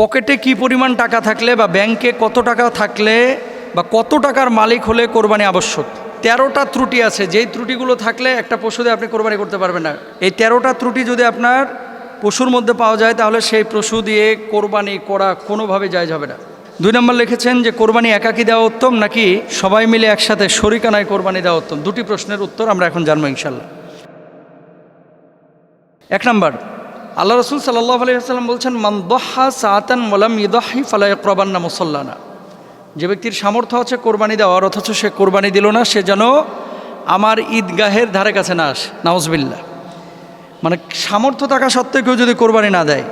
পকেটে কি পরিমাণ টাকা থাকলে বা ব্যাংকে কত টাকা থাকলে বা কত টাকার মালিক হলে কোরবানি আবশ্যক? তেরোটা ত্রুটি আছে। যেই ত্রুটিগুলো থাকলে একটা পশু দিয়ে আপনি কোরবানি করতে পারবেন না। এই তেরোটা ত্রুটি যদি আপনার পশুর মধ্যে পাওয়া যায়, তাহলে সেই পশু দিয়ে কোরবানি করা কোনোভাবে জায়জ হবে না। দুই নম্বর লিখেছেন যে, কোরবানি একাকি দেওয়া উত্তম নাকি সবাই মিলে একসাথে শরিকানায় কোরবানি দেওয়া উত্তম? দুটি প্রশ্নের উত্তর আমরা এখন জানব ইনশাল্লাহ এক নম্বর আল্লাহ রসুল সাল্লাহ আলিয়াল্লাম বলছেন মানদহা সাতান মোলাম ইদহি ফালাই প্রবান্না মুসল্লানা। যে ব্যক্তির সামর্থ্য আছে কোরবানি দেওয়ার, অথচ সে কোরবানি দিল না, সে যেন আমার ঈদগাহের ধারে কাছে না আসে। নাউজবিল্লা মানে সামর্থ্য থাকা সত্ত্বেও কেউ যদি কোরবানি না দেয়,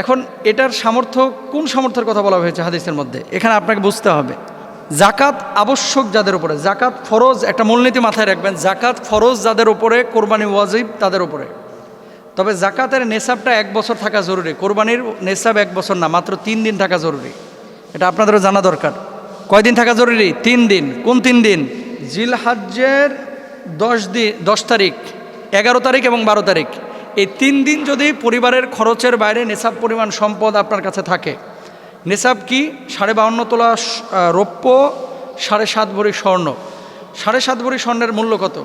এখন এটার সামর্থ্য কোন সামর্থ্যের কথা বলা হয়েছে হাদিসের মধ্যে? এখানে আপনাকে বুঝতে হবে। জাকাত আবশ্যক যাদের উপরে, জাকাত ফরজ একটা মূলনীতি মাথায় রাখবেন, জাকাত ফরজ যাদের উপরে, কোরবানি ওয়াজিব তাদের উপরে। তবে জাকাতের নেশাবটা এক বছর থাকা জরুরি। কোরবানির নেশাব এক বছর না, মাত্র তিন দিন থাকা জরুরি। এটা আপনাদেরও জানা দরকার। কয়দিন থাকা জরুরি? তিন দিন। কোন তিন দিন? জিল হাজ্যের দশ দিন দশ তারিখ, এগারো তারিখ এবং বারো তারিখ। এই তিন দিন যদি পরিবারের খরচের বাইরে নেশাব পরিমাণ সম্পদ আপনার কাছে থাকে, নেশাব কি? সাড়ে বাউন্ন তোলা রৌপ্য, সাড়ে সাত ভরি স্বর্ণ। সাড়ে সাত ভরি স্বর্ণের মূল্য কত?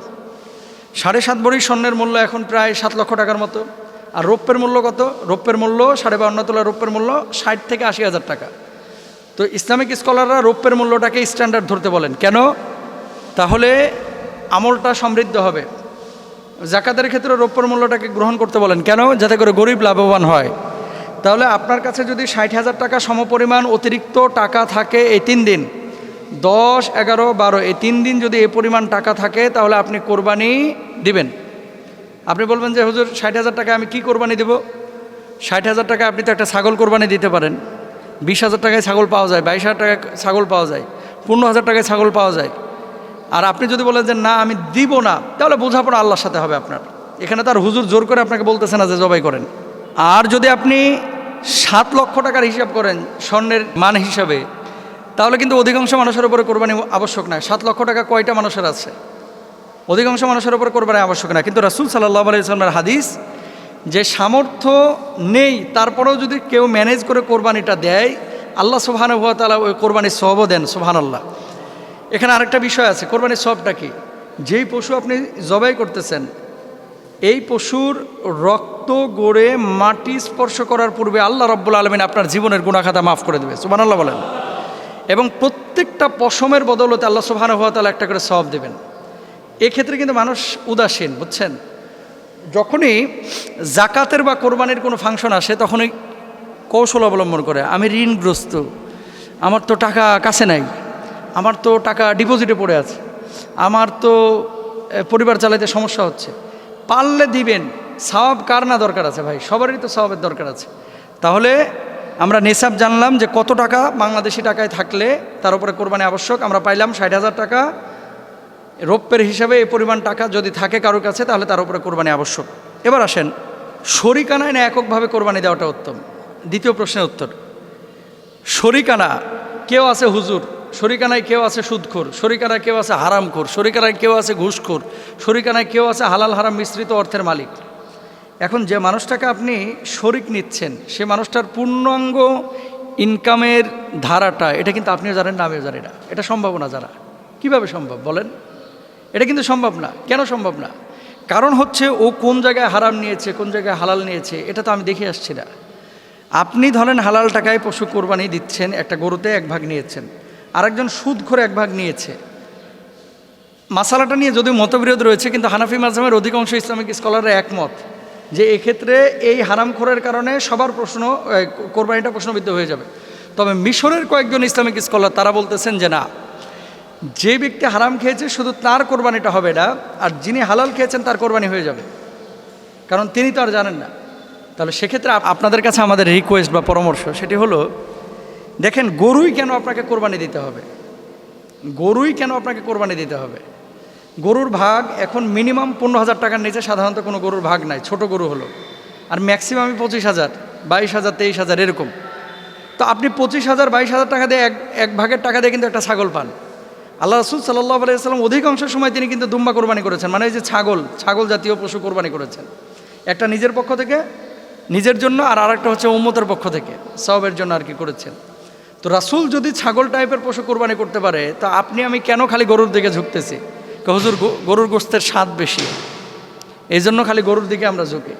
সাড়ে সাত ভরি স্বর্ণের মূল্য এখন প্রায় সাত লক্ষ টাকার মতো। আর রৌপ্যের মূল্য কত? রৌপ্যের মূল্য সাড়ে বাউন্ন তোলা রৌপ্যের মূল্য ষাট থেকে আশি হাজার টাকা। তো ইসলামিক স্কলাররা রৌপ্যের মূল্যটাকে স্ট্যান্ডার্ড ধরতে বলেন। কেন? তাহলে আমলটা সমৃদ্ধ হবে। জাকাতের ক্ষেত্রে রৌপ্যের মূল্যটাকে গ্রহণ করতে বলেন। কেন? যাতে করে গরিব লাভবান হয়। তাহলে আপনার কাছে যদি ষাট হাজার টাকা সমপরিমাণ অতিরিক্ত টাকা থাকে এই তিন দিন দশ, এগারো, বারো, এই তিন দিন যদি এ পরিমাণ টাকা থাকে, তাহলে আপনি কোরবানি দিবেন। আপনি বলবেন যে, হুজুর, ষাট হাজার টাকা আমি কি কোরবানি দেব? ষাট হাজার টাকা আপনি তো একটা ছাগল কোরবানি দিতে পারেন। বিশ হাজার টাকায় ছাগল পাওয়া যায়, বাইশ হাজার টাকায় ছাগল পাওয়া যায়, পনেরো হাজার টাকায় ছাগল পাওয়া যায়। আর আপনি যদি বলেন যে, না, আমি দিব না, তাহলে বোঝাপড়া আল্লাহর সাথে হবে আপনার। এখানে তার হুজুর জোর করে আপনাকে বলতেছে না যে, জবাই করেন। আর যদি আপনি সাত লক্ষ টাকার হিসাব করেন, স্বর্ণের মান হিসাবে তাহলে কিন্তু অধিকাংশ মানুষের উপরে কোরবানি আবশ্যক নয় সাত লক্ষ টাকা কয়টা মানুষের আছে? অধিকাংশ মানুষের উপর কোরবানি আবশ্যক না কিন্তু রাসুল সাল্লাহ আলাইসলামের হাদিস, যে সামর্থ্য নেই, তারপরেও যদি কেউ ম্যানেজ করে কোরবানিটা দেয়, আল্লাহ সুবহান হুয়া তালা ওই কোরবানির সবও দেন সুবহান আল্লাহ এখানে আরেকটা বিষয় আছে, কোরবানির সবটা কি? যেই পশু আপনি জবাই করতেছেন, এই পশুর রক্ত গড়ে মাটি স্পর্শ করার পূর্বে আল্লাহ রব্বুল আলমিন আপনার জীবনের গুণাখাতা মাফ করে দেবে সুবান আল্লাহ বলেন। এবং প্রত্যেকটা পশমের বদলতে আল্লাহ সুবহান হুয়া তালা একটা করে সব দেবেন। এক্ষেত্রে কিন্তু মানুষ উদাসীন, বুঝছেন? যখনই জাকাতের বা কোরবানির কোনো ফাংশন আসে, তখনই কৌশল অবলম্বন করে, আমি ঋণগ্রস্ত, আমার তো টাকা কাছে নাই, আমার তো টাকা ডিপোজিটে পড়ে আছে, আমার তো পরিবার চালাইতে সমস্যা হচ্ছে, পারলে দিবেন, সওয়াব কার না দরকার আছে ভাই? সবারই তো সওয়াবের দরকার আছে। তাহলে আমরা নেশাব জানলাম যে কত টাকা বাংলাদেশি টাকায় থাকলে তার উপরে কোরবানি আবশ্যক। আমরা পাইলাম ষাট হাজার টাকা। রৌপ্যের হিসাবে এই পরিমাণ টাকা যদি থাকে কারোর কাছে, তাহলে তার উপরে কোরবানি আবশ্যক। এবার আসেন, শরিকানায় না এককভাবে কোরবানি দেওয়াটা উত্তম? দ্বিতীয় প্রশ্নের উত্তর। শরিকানা, কেউ আছে হুজুর? শরিকানায় কেউ আছে সুদখোর? শরিকানায় কেউ আছে হারামখোর? শরিকানায় কেউ আছে ঘুষখোর? শরিকানায় কেউ আছে হালাল হারাম মিশ্রিত অর্থের মালিক? এখন যে মানুষটাকে আপনি শরিক নিচ্ছেন, সে মানুষটার পূর্ণাঙ্গ ইনকামের ধারাটা, এটা কিন্তু আপনিও জানেন না, আমিও জানি না। এটা সম্ভব না যারা? কীভাবে সম্ভব বলেন? এটা কিন্তু সম্ভব না। কেন সম্ভব না? কারণ হচ্ছে ও কোন জায়গায় হারাম নিয়েছে, কোন জায়গায় হালাল নিয়েছে, এটা তো আমি দেখে আসছি না। আপনি ধরেন হালাল টাকায় পশু কোরবানি দিচ্ছেন, একটা গরুতে এক ভাগ নিয়েছেন, আরেকজন সুদ করে এক ভাগ নিয়েছে। মাসালাটা নিয়ে যদিও মতবিরোধ রয়েছে, কিন্তু হানাফি মাঝামের অধিকাংশ ইসলামিক স্কলাররা একমত। যে এক্ষেত্রে এই হারামখোরের কারণে সবার প্রশ্ন কোরবানিটা প্রশ্নবিদ্ধ হয়ে যাবে। তবে মিশরের কয়েকজন ইসলামিক স্কলার, তারা বলতেছেন যে না, যে ব্যক্তি হারাম খেয়েছে শুধু তার কোরবানিটা হবে না, আর যিনি হালাল খেয়েছেন তার কোরবানি হয়ে যাবে। কারণ তিনি তো আর জানেন না। তাহলে সেক্ষেত্রে আপনাদের কাছে আমাদের রিকোয়েস্ট বা পরামর্শ সেটি হলো, দেখেন গরুই কেন আপনাকে কোরবানি দিতে হবে? গরুই কেন আপনাকে কোরবানি দিতে হবে? গরুর ভাগ এখন মিনিমাম পনেরো হাজার টাকার নিচে সাধারণত কোনো গরুর ভাগ নাই, ছোট গরু হলো। আর ম্যাক্সিমামই পঁচিশ হাজার, বাইশ হাজার, তেইশ হাজার এরকম। তো আপনি পঁচিশ হাজার, বাইশ হাজার টাকা দিয়ে এক এক ভাগের টাকা দিয়ে কিন্তু একটা ছাগল পান। আল্লাহ রসুল সাল্লাহ আলাইসাল্লাম অধিকাংশ সময় তিনি কিন্তু দুম্বা কোরবানি করেছেন মানে এই যে ছাগল ছাগল জাতীয় পশু কোরবানি করেছেন। একটা নিজের পক্ষ থেকে, নিজের জন্য, আর আরেকটা হচ্ছে উম্মতের পক্ষ থেকে সবের জন্য আর কি করেছেন। তো রাসূল যদি ছাগল টাইপের পশু কোরবানি করতে পারে, তা আপনি আমি কেন খালি গরুর দিকে ঝুঁকতেছি? হুজুর গরুর গোস্তের স্বাদ বেশি। এই জন্য খালি গরুর দিকে আমরা ঝুঁকি।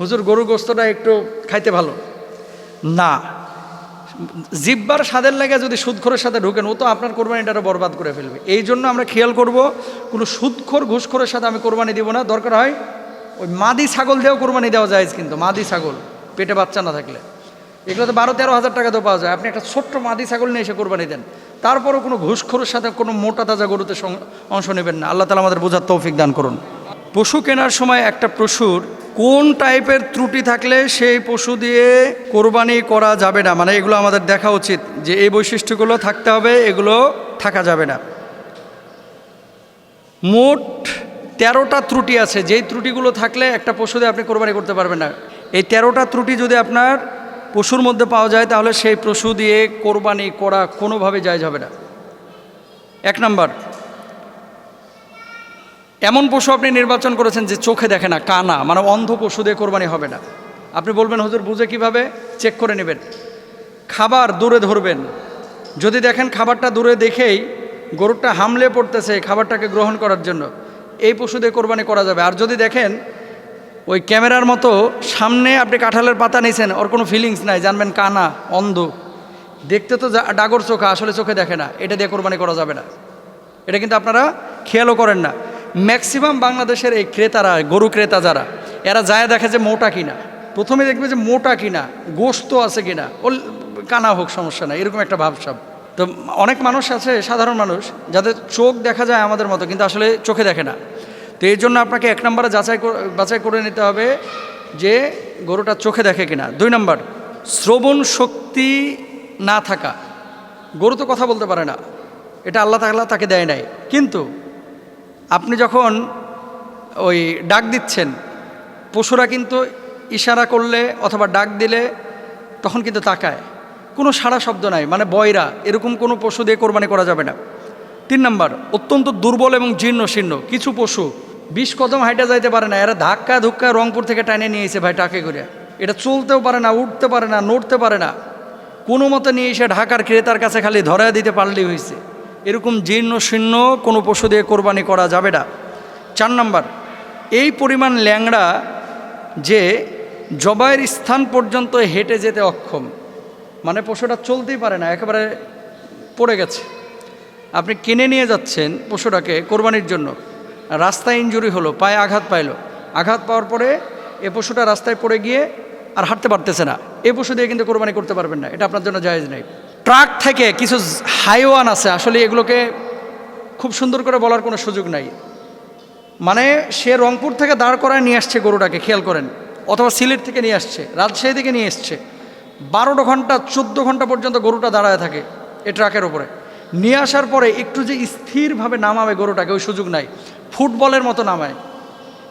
হুজুর, গরুর গোস্তটা একটু খাইতে ভালো? না। জিব্বার স্বাদের লাগে যদি সুদখোরের সাথে ঢুকেন, ও তো আপনার কোরবানিটারও বরবাদ করে ফেলবে। এই জন্য আমরা খেয়াল করব, কোনো সুদখোর, ঘুষখোরের সাথে আমি কোরবানি দিব না। দরকার হয় ওই মাদি ছাগল দিয়েও কোরবানি দেওয়া যায় কিন্তু, মাদি ছাগল, পেটে বাচ্চা না থাকলে। এগুলো তো বারো, তেরো হাজার টাকা তো পাওয়া যায়। আপনি একটা ছোট্ট মাদি ছাগল নিয়ে এসে কোরবানি দেন। তারপরও কোনো ঘুষখোরের সাথে কোনো মোটা তাজা গরুতে অংশ নেবেন না। আল্লাহ তালা আমাদের বোঝার তৌফিক দান করুন। পশু কেনার সময় একটা পশুর কোন টাইপের ত্রুটি থাকলে সেই পশু দিয়ে কোরবানি করা যাবে না? মানে এগুলো আমাদের দেখা উচিত যে এই বৈশিষ্ট্যগুলো থাকতে হবে, এগুলো থাকা যাবে না। মোট তেরোটা ত্রুটি আছে। যেই ত্রুটিগুলো থাকলে একটা পশু দিয়ে আপনি কোরবানি করতে পারবেন না। এই তেরোটা ত্রুটি যদি আপনার পশুর মধ্যে পাওয়া যায়, তাহলে সেই পশু দিয়ে কোরবানি করা কোনোভাবে যায় যাবে না। এক নাম্বার, এমন পশু আপনি নির্বাচন করেছেন যে চোখে দেখে না, কানা মানে অন্ধ পশু দিয়ে কোরবানি হবে না। আপনি বলবেন, হুজুর, বুঝে কীভাবে? চেক করে নেবেন। খাবার দূরে ধরবেন। যদি দেখেন খাবারটা দূরে দেখেই গরুটা হামলে পড়তেছে খাবারটাকে গ্রহণ করার জন্য, এই পশু দিয়ে কোরবানি করা যাবে। আর যদি দেখেন ওই ক্যামেরার মতো সামনে আপনি কাঁঠালের পাতা নিয়েছেন ওর কোনো ফিলিংস নাই, জানবেন কানা, অন্ধ। দেখতে তো ডাগর চোখা, আসলে চোখে দেখে না, এটা দিয়ে কোরবানি করা যাবে না। এটা কিন্তু আপনারা খেয়ালও করেন না। ম্যাক্সিমাম বাংলাদেশের এই ক্রেতারা, গরু ক্রেতা যারা, এরা যায় দেখে যে মোটা কিনা। প্রথমে দেখবে যে মোটা কিনা, গোস্ত আছে কিনা ও কানা হোক, সমস্যা নাই, এরকম একটা ভাবসাব তো অনেক মানুষ আছে, সাধারণ মানুষ, যাদের চোখ দেখা যায় আমাদের মতো, কিন্তু আসলে চোখে দেখে না। তো এই জন্য আপনাকে এক নম্বরে যাচাই বাছাই করে নিতে হবে যে গরুটা চোখে দেখে কিনা। দুই নম্বর, শ্রবণ শক্তি না থাকা। গরু তো কথা বলতে পারে না। এটা আল্লাহ তাআলা তাকে দেয় নাই। কিন্তু আপনি যখন ওই ডাক দিচ্ছেন, পশুরা কিন্তু ইশারা করলে অথবা ডাক দিলে তখন কিন্তু তাকায়। কোনো সাড়া শব্দ নাই মানে বয়রা, এরকম কোনো পশু দিয়ে কোরবানি করা যাবে না। তিন নম্বর, অত্যন্ত দুর্বল এবং জীর্ণ শীর্ণ কিছু পশু বিশ কদম হাইটা যাইতে পারে না। এরা ধাক্কা ধুক্কা রংপুর থেকে টাইনে নিয়ে এসে ভাই টাকে করে এটা চলতেও পারে না, উঠতে পারে না, নড়তে পারে না। কোনো মতে নিয়ে এসে ঢাকার ক্রেতার কাছে খালি ধরা দিতে পারলেই হয়েছে। এরকম জীর্ণ শীর্ণ কোনো পশু দিয়ে কোরবানি করা যাবে না। চার নম্বর, এই পরিমাণ ল্যাংড়া যে জবাইয়ের স্থান পর্যন্ত হেঁটে যেতে অক্ষম। মানে পশুটা চলতেই পারে না, একেবারে পড়ে গেছে। আপনি কিনে নিয়ে যাচ্ছেন পশুটাকে কোরবানির জন্য। রাস্তায় ইঞ্জুরি হলো, পায়ে আঘাত পাইলো। আঘাত পাওয়ার পরে এ পশুটা রাস্তায় পড়ে গিয়ে আর হাঁটতে পারতেছে না। এ পশু দিয়ে কিন্তু কোরবানি করতে পারবেন না, এটা আপনার জন্য জায়েজ নেই। ট্রাক থেকে কিছু হাইওয়ান আছে, আসলে এগুলোকে খুব সুন্দর করে বলার কোনো সুযোগ নাই। মানে সে রংপুর থেকে দাঁড় করায় নিয়ে আসছে গরুটাকে, খেয়াল করেন। অথবা সিলেট থেকে নিয়ে আসছে, রাজশাহী থেকে নিয়ে এসছে। বারোটা ঘণ্টা, চোদ্দ ঘণ্টা পর্যন্ত গরুটা দাঁড়ায় থাকে এই ট্রাকের ওপরে নিয়ে আসার পরে একটু যে স্থিরভাবে নামাবে গরুটাকে, ওই সুযোগ নাই। ফুটবলের মতো নামায়।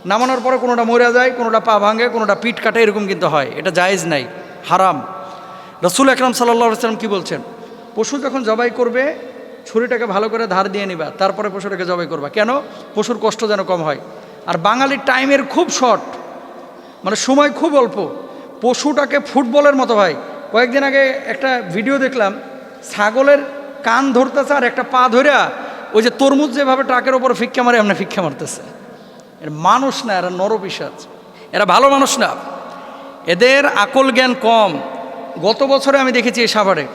নামানোর পরে কোনোটা মরে যায়, কোনোটা পা ভাঙে, কোনোটা পিঠ কাটে, এরকম কিন্তু হয়। এটা জায়েজ নাই, হারাম। রসুল আকরাম সাল্লাহ সাল্লাম কী বলছেন? পশু যখন জবাই করবে, ছুরিটাকে ভালো করে ধার দিয়ে নিবা, তারপরে পশুটাকে জবাই করবা। কেন? পশুর কষ্ট যেন কম হয়। আর বাঙালির টাইমের খুব শর্ট মানে সময় খুব অল্প। পশুটাকে ফুটবলের মতো হয়। কয়েকদিন আগে একটা ভিডিও দেখলাম, ছাগলের কান ধরতেছে আর একটা পা ধরিয়া ওই যে তরমুজ যেভাবে ট্রাকের ওপর ফিক্কা মারে, এমনি ফিক্কা মারতেছে। এর মানুষ না, এরা নরপিসাচ এরা ভালো মানুষ না। এদের আকল জ্ঞান কম। গত বছরে আমি দেখেছি এই সাভারে।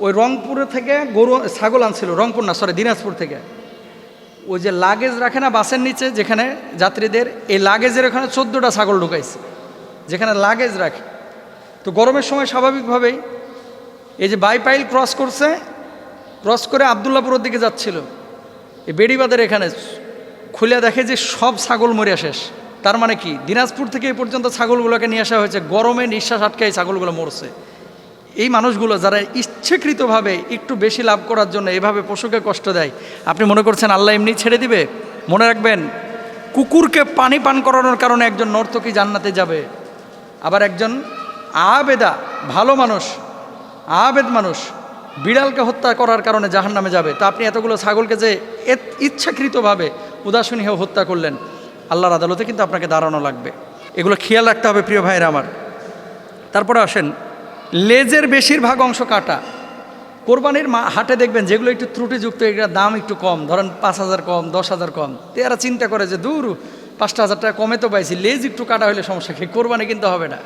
ওই রংপুরে থেকে গরু, ছাগল আনছিল, রংপুর না সরি দিনাজপুর থেকে। ওই যে লাগেজ রাখে না বাসের নিচে, যেখানে যাত্রীদের, এই লাগেজের ওখানে চোদ্দোটা ছাগল ঢুকাইছে। যেখানে লাগেজ রাখে। তো গরমের সময় স্বাভাবিকভাবেই এই যে বাইপাইল ক্রস করছে ক্রস করে আবদুল্লাপুরের দিকে যাচ্ছিল। এই বেড়িবাদের এখানে খুলে দেখে যে সব ছাগল মরিয়া শেষ। তার মানে কি? দিনাজপুর থেকে এই পর্যন্ত ছাগলগুলোকে নিয়ে আসা হয়েছে। গরমে নিঃশ্বাস আটকে এই ছাগলগুলো মরছে। এই মানুষগুলো যারা ইচ্ছেকৃতভাবে একটু বেশি লাভ করার জন্য এভাবে পশুকে কষ্ট দেয়, আপনি মনে করছেন আল্লাহ এমনি ছেড়ে দিবে? মনে রাখবেন, কুকুরকে পানি পান করানোর কারণে একজন নর্তকী জান্নাতে যাবে। আবার একজন আবেদা, ভালো মানুষ, আবেদ মানুষ বিড়ালকে হত্যা করার কারণে জাহান নামে যাবে। তা আপনি এতগুলো ছাগলকে যে ইচ্ছাকৃতভাবে উদাসীন হয়ে হত্যা করলেন, আল্লাহর আদালতে কিন্তু আপনাকে দাঁড়ানো লাগবে। এগুলো খেয়াল রাখতে হবে প্রিয় ভাইরা আমার। তারপরে আসেন, লেজের বেশিরভাগ অংশ কাটা। কোরবানির মা হাটে দেখবেন যেগুলো একটু ত্রুটিযুক্ত, এগুলোর দাম একটু কম। ধরেন পাঁচ হাজার কম, দশ হাজার কম। এরা চিন্তা করে যে, দূর, পাঁচটা হাজার টাকা কমে তো পাইছি। লেজ একটু কাটা হলে সমস্যা কি? কোরবানি কিন্তু হবে না।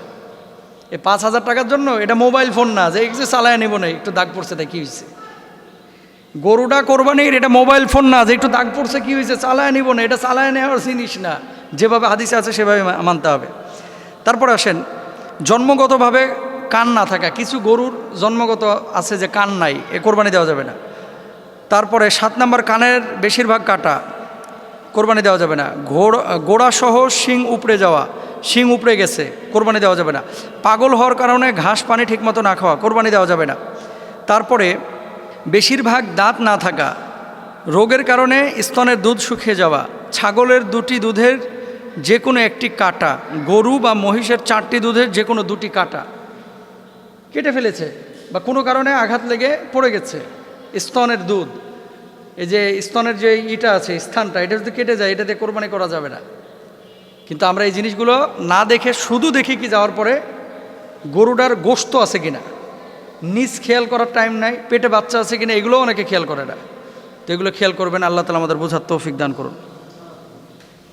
এই পাঁচ হাজার টাকার জন্য এটা মোবাইল ফোন না, যে একটু চালায় নেব না, একটু দাগ পড়ছে তাই কী হয়েছে? গরুটা কোরবানির এটা মোবাইল ফোন না, যে একটু দাগ পড়ছে কী হয়েছে, চালায় নিব না, এটা চালায় নেওয়ার জিনিস না, যেভাবে হাদিসে আছে সেভাবে মানতে হবে। তারপর আসেন, জন্মগতভাবে কান না থাকা, কিছু গরুর জন্মগত আছে যে কান নাই, এ কোরবানি দেওয়া যাবে না। তারপরে সাত নম্বর কানের বেশিরভাগ কাটা কোরবানি দেওয়া যাবে না। ঘোড়া গোড়াসহ শিং উপড়ে যাওয়া শিং উপড়ে গেছে, কোরবানি দেওয়া যাবে না। পাগল হওয়ার কারণে ঘাস পানি ঠিকমতো না খাওয়া, কোরবানি দেওয়া যাবে না। তারপরে বেশিরভাগ দাঁত না থাকা, রোগের কারণে স্তনের দুধ শুকিয়ে যাওয়া, ছাগলের দুটি দুধের যে কোনো একটি কাটা, গরু বা মহিষের চারটি দুধের যে কোনো দুটি কাটা কেটে ফেলেছে বা কোনো কারণে আঘাত লেগে পড়ে গেছে। স্তনের দুধ, এই যে স্তনের যে ইটা আছে, স্থানটা, এটা যদি কেটে যায়, এটাতে কোরবানি করা যাবে না। কিন্তু আমরা এই জিনিসগুলো না দেখে, শুধু দেখি কি যাওয়ার পরে গরুটার গোস্ত আছে কিনা? নিজ খেয়াল করার টাইম নাই, পেটে বাচ্চা আছে কিনা এগুলো অনেকে খেয়াল করে না। তো এগুলো খেয়াল করবেন, আল্লাহ তালা আমাদের বোঝার তৌফিক দান করুন।